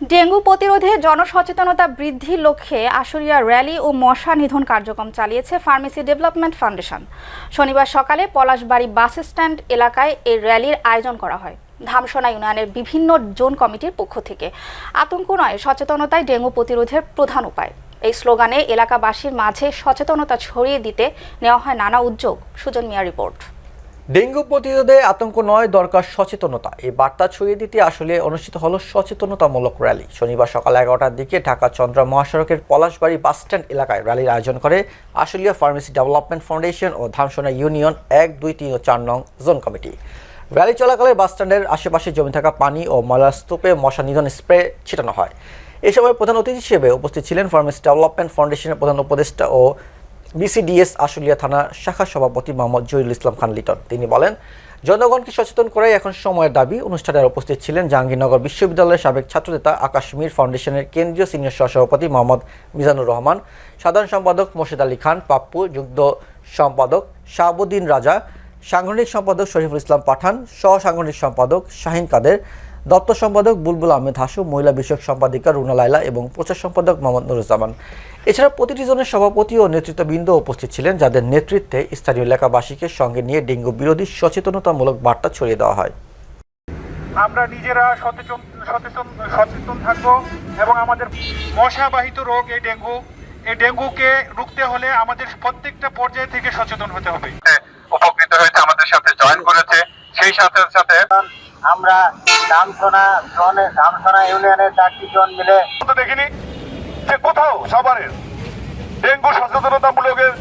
Dengue প্রতিরোধে জনসচেতনতা বৃদ্ধির লক্ষ্যে আশুলিয়া র্যালি ও মশা নিধন কার্যক্রম চালিয়েছে ফার্মেসি ডেভেলপমেন্ট ফাউন্ডেশন। শনিবার সকালে পলাশবাড়ি বাস স্ট্যান্ড এলাকায় এই র্যালির আয়োজন করা হয়। ধামসোনা ইউনিয়নের বিভিন্ন জোন কমিটির পক্ষ থেকে। আতঙ্ক নয়, সচেতনতাই ডেঙ্গু প্রতিরোধের প্রধান উপায়। এই স্লোগানে এলাকাবাসীর মাঝে সচেতনতা ছড়িয়ে দিতে নেওয়া হয় নানা উদ্যোগ। সুজন মিয়া রিপোর্ট। ডেঙ্গু প্রতিরোধে আতঙ্ক নয়, দরকার সচেতনতা। এই বার্তা ছড়িয়ে দিতে আসলে অনুষ্ঠিত হলো সচেতনতামূলক র্যালি। শনিবার সকাল এগারোটার দিকে ঢাকা চন্দ্র মহাসড়কের পলাশবাড়ি বাসস্ট্যান্ড এলাকায় র্যালির আয়োজন করে আশুলিয়া ফার্মেসি ডেভেলপমেন্ট ফাউন্ডেশন ও ধামসোনা ইউনিয়ন এক, দুই, তিন ও চার নং জোন কমিটি। র্যালি চলাকালে বাসস্ট্যান্ডের আশেপাশে জমে থাকা পানি ও ময়লার স্তূপে মশা নিধন স্প্রে ছিটানো হয়। এ সময় প্রধান অতিথি হিসেবে উপস্থিত ছিলেন ফার্মেসি ডেভেলপমেন্ট ফাউন্ডেশনের প্রধান উপদেষ্টা ও বিসিডিএস আশুলিয়া থানা শাখা সভাপতি মোহাম্মদ জহিরুল ইসলাম খান লিটন। তিনি বলেন, জনগণকে সচেতন করাই এখন সময়ের দাবি। অনুষ্ঠানে উপস্থিত ছিলেন জাহাঙ্গীরনগর বিশ্ববিদ্যালয়ের সাবেক ছাত্রনেতা আকাশ মীর ফাউন্ডেশনের কেন্দ্রীয় সিনিয়র সহসভাপতি মোহাম্মদ মিজানুর রহমান, সাধারণ সম্পাদক মোর্শেদ আলী খান পাপ্পু, যুগ্ম সম্পাদক শাহাবুদ্দিন রাজা, সাংগঠনিক সম্পাদক শরীফুল ইসলাম পাঠান সহ সাংগঠনিক সম্পাদক শাহিন কাদের দপ্তর সম্পাদক বুলবুল আহমেদ হাসু মহিলা বিষয়ক সম্পাদিকা রুনা লাইলা এবং প্রচার সম্পাদক মোহাম্মদ নুরুজ্জামান। এছাড়া প্রতিটি জনের সভাপতি ও নেতৃত্ববৃন্দ উপস্থিত ছিলেন যাদের নেতৃত্বে স্থানীয় এলাকাবাসীকে সঙ্গে নিয়ে ডেঙ্গু বিরোধী সচেতনতামূলক বার্তা ছড়িয়ে দেওয়া হয়। আমরা নিজেরা সচেতন সচেতন সচেতন থাকব এবং আমাদের মশাবাহিত রোগ এই ডেঙ্গু এই ডেঙ্গুকে রুখতে হলে আমাদের প্রত্যেকটা পর্যায় থেকে সচেতন হতে হবে। উপকৃত হয়েছে আমাদের সাথে জয়েন করেছে সেই সাথে সাথে আমরা ধামসোনা জনে ধামসোনা ইউনিয়নের চারটি জন মিলে দেখিনি যে কোথাও সবার ডেঙ্গু সচেতনতামূলকের